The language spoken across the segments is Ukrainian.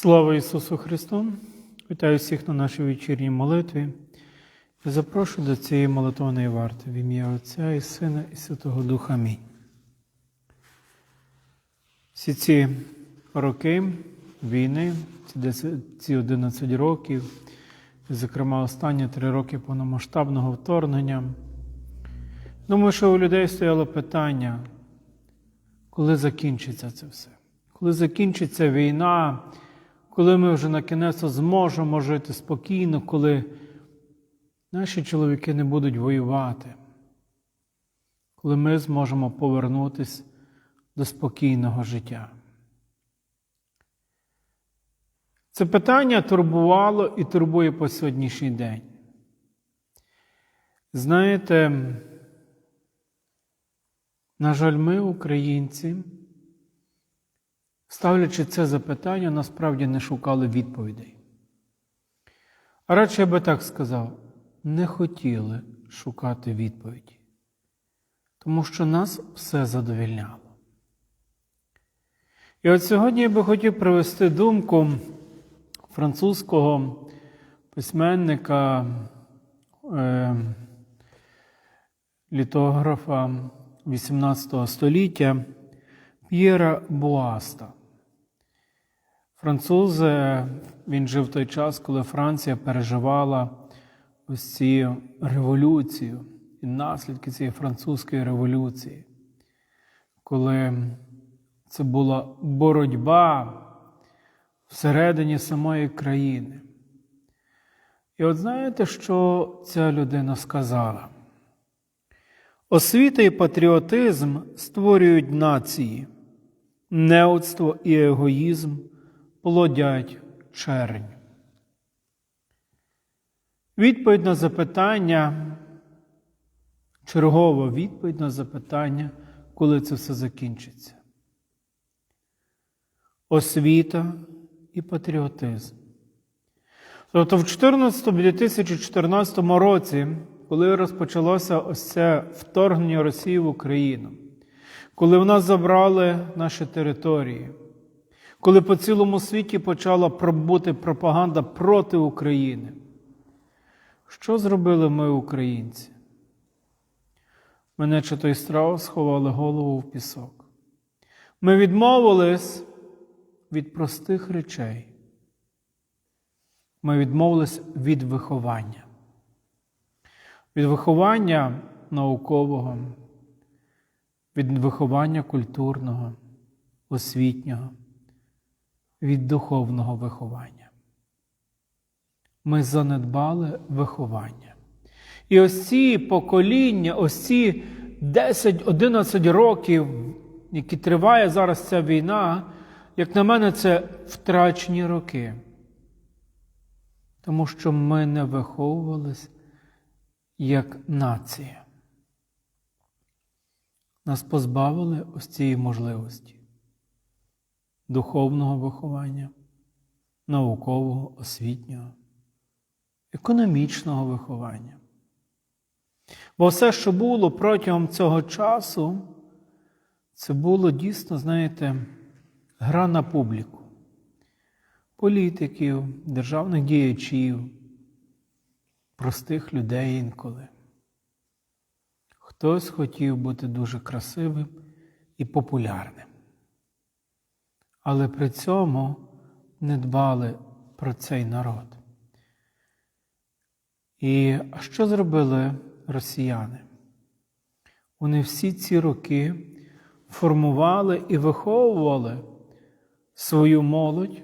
Слава Ісусу Христу! Вітаю всіх на нашій вечірній молитві і запрошую до цієї молитовної варти в ім'я Отця і Сина і Святого Духа. Амінь. Всі ці роки війни, ці 10 ці 11 років, зокрема, останні три роки повномасштабного вторгнення. Думаю, що у людей стояло питання, коли закінчиться це все, коли закінчиться війна, коли ми вже на кінець зможемо жити спокійно, коли наші чоловіки не будуть воювати, коли ми зможемо повернутися до спокійного життя. Це питання турбувало і турбує по сьогоднішній день. Знаєте, на жаль, ми, українці, ставлячи це запитання, насправді не шукали відповідей. А радше я би так сказав, не хотіли шукати відповіді, тому що нас все задовільняло. І от сьогодні я би хотів привести думку французького письменника, е, літографа XVIII століття П'єра Буаста. Француз, він жив той час, коли Франція переживала ось цю революцію і наслідки цієї французької революції, коли це була боротьба всередині самої країни. І от знаєте, що ця людина сказала? Освіта і патріотизм створюють нації, неудство і егоїзм плодять чернь. Відповідь на запитання, чергова відповідь на запитання, коли це все закінчиться. Освіта і патріотизм. Тобто в 2014 році, коли розпочалося ось це вторгнення Росії в Україну, коли в нас забрали наші території, коли по цілому світі почала пробути пропаганда проти України, що зробили ми, українці? Мене чи той страус сховали голову в пісок. Ми відмовились від простих речей. Ми відмовились від виховання, від виховання наукового, від виховання культурного, освітнього, від духовного виховання. Ми занедбали виховання. І ось ці покоління, ось ці 10-11 років, які триває зараз ця війна, як на мене, це втрачені роки. Тому що ми не виховувались як нація. Нас позбавили ось цієї можливості духовного виховання, наукового, освітнього, економічного виховання. Бо все, що було протягом цього часу, це було дійсно, знаєте, гра на публіку політиків, державних діячів, простих людей інколи. Хтось хотів бути дуже красивим і популярним. Але при цьому не дбали про цей народ. І що зробили росіяни? Вони всі ці роки формували і виховували свою молодь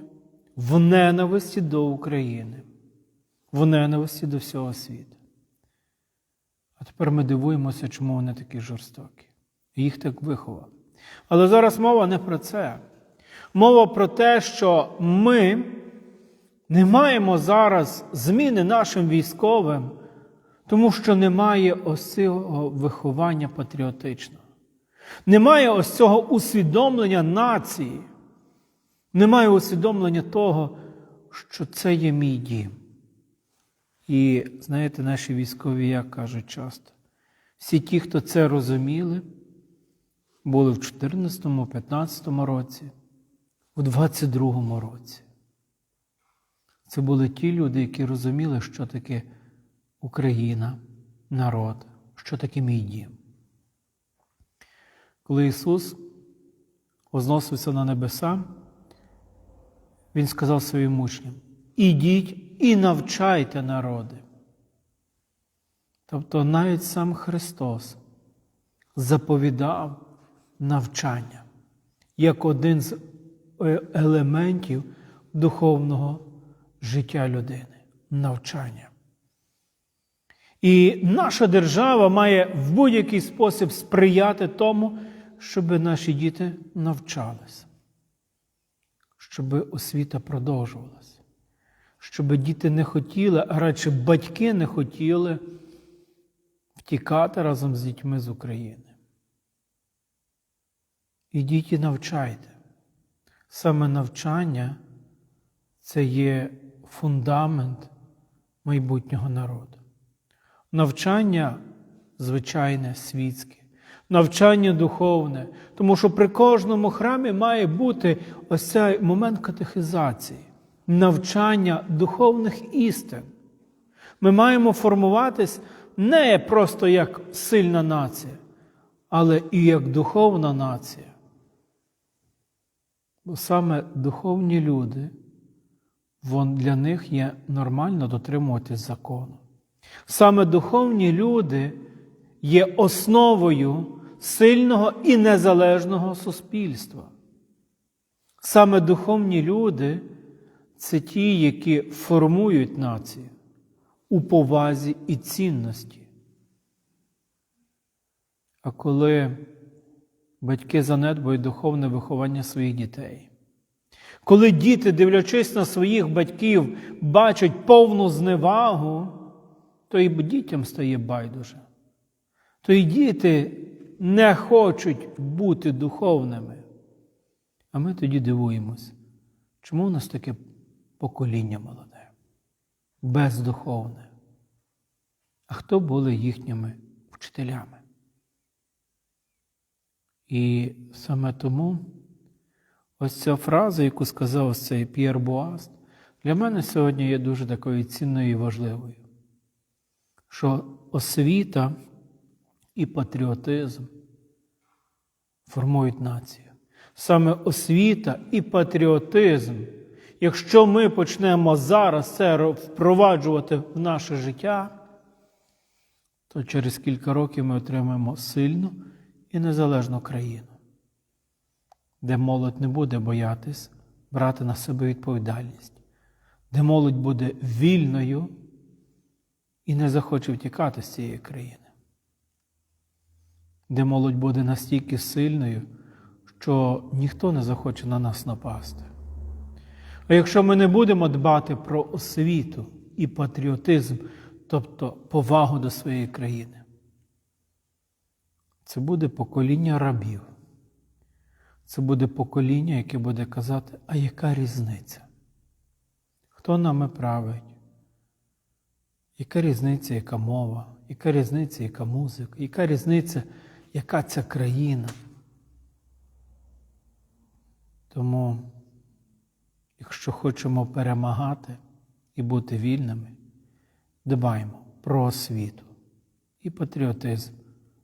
в ненависті до України, в ненависті до всього світу. А тепер ми дивуємося, чому вони такі жорстокі. Їх так виховали. Але зараз мова не про це. Мова про те, що ми не маємо зараз зміни нашим військовим, тому що немає ось цього виховання патріотичного. Немає ось цього усвідомлення нації. Немає усвідомлення того, що це є мій дім. І знаєте, наші військові, як кажуть часто, всі ті, хто це розуміли, були в 2014-2015 році, у 22-му році. Це були ті люди, які розуміли, що таке Україна, народ, що таке мій дім. Коли Ісус возносився на небеса, Він сказав своїм учням: ідіть і навчайте народи. Тобто навіть сам Христос заповідав навчання як один з елементів духовного життя людини навчання. І наша держава має в будь-який спосіб сприяти тому, щоб наші діти навчалися, щоб освіта продовжувалася, щоб діти не хотіли, а радше батьки не хотіли втікати разом з дітьми з України. І навчайте. Саме навчання це є фундамент майбутнього народу. Навчання звичайне, світське, навчання духовне, тому що при кожному храмі має бути ось цей момент катехизації, навчання духовних істин. Ми маємо формуватись не просто як сильна нація, але і як духовна нація. Бо саме духовні люди, вон для них є нормально дотримуватись закону. Саме духовні люди є основою сильного і незалежного суспільства. Саме духовні люди це ті, які формують націю у повазі і цінності. А коли батьки занедбують духовне виховання своїх дітей, коли діти, дивлячись на своїх батьків, бачать повну зневагу, то і дітям стає байдуже. То і діти не хочуть бути духовними. А ми тоді дивуємось, чому у нас таке покоління молоде, бездуховне? А хто були їхніми вчителями? І саме тому ось ця фраза, яку сказав цей П'єр Буаст, для мене сьогодні є дуже такою цінною і важливою, що освіта і патріотизм формують націю. Саме освіта і патріотизм, якщо ми почнемо зараз це впроваджувати в наше життя, то через кілька років ми отримаємо сильну і незалежну країну, де молодь не буде боятись брати на себе відповідальність, де молодь буде вільною і не захоче втікати з цієї країни, де молодь буде настільки сильною, що ніхто не захоче на нас напасти. А якщо ми не будемо дбати про освіту і патріотизм, тобто повагу до своєї країни, це буде покоління рабів. Це буде покоління, яке буде казати, а яка різниця? Хто нами править? Яка різниця, яка мова, яка різниця, яка музика, яка різниця, яка ця країна? Тому, якщо хочемо перемагати і бути вільними, дбаємо про освіту і патріотизм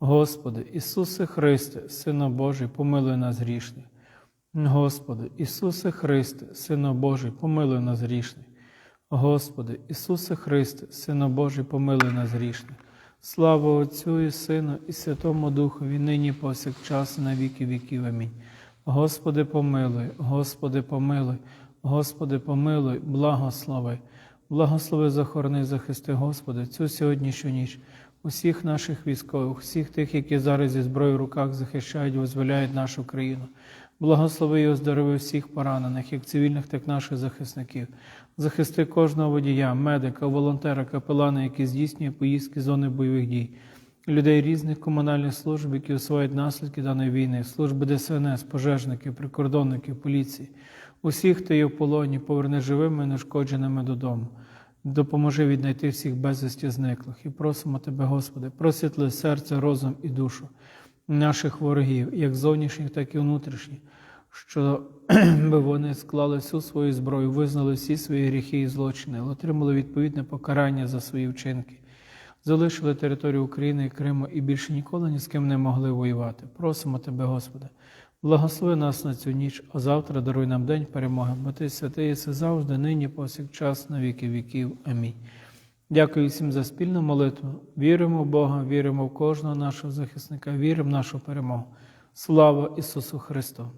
Господи, Ісусе Христе, Сину Божий, помилуй нас грішних. Господи, Ісусе Христе, Сину Божий, помилуй нас грішних. Господи, Ісусе Христе, Сину Божий, помилуй нас грішних. Слава Отцю і Сину, і Святому Духові, нині повсякчас, на віки віків. Амінь. Господи, помилуй, Господи, помилуй, Господи, помилуй, благослови. Благослови, захорони, захисти, Господи, цю сьогоднішню ніч, усіх наших військових, всіх тих, які зараз зі зброєю в руках захищають, визволяють нашу країну. Благослови і оздорови всіх поранених, як цивільних, так і наших захисників. Захисти кожного водія, медика, волонтера, капелана, які здійснює поїздки зони бойових дій, людей різних комунальних служб, які усувають наслідки даної війни, служби ДСНС, пожежників, прикордонників, поліції. Усіх, хто є в полоні, поверни живими і нешкодженими додому. Допоможи віднайти всіх безвісті зниклих. І просимо Тебе, Господи, просвітли серце, розум і душу наших ворогів, як зовнішніх, так і внутрішніх, що би вони склали всю свою зброю, визнали всі свої гріхи і злочини, отримали відповідне покарання за свої вчинки, залишили територію України і Криму і більше ніколи ні з ким не могли воювати. Просимо Тебе, Господи, благослови нас на цю ніч, а завтра даруй нам день перемоги, бо Ти святий Іси завжди, нині, повсякчас, на віки віків. Амінь. Дякую всім за спільну молитву. Віримо в Бога, віримо в кожного нашого захисника, віримо в нашу перемогу. Слава Ісусу Христу!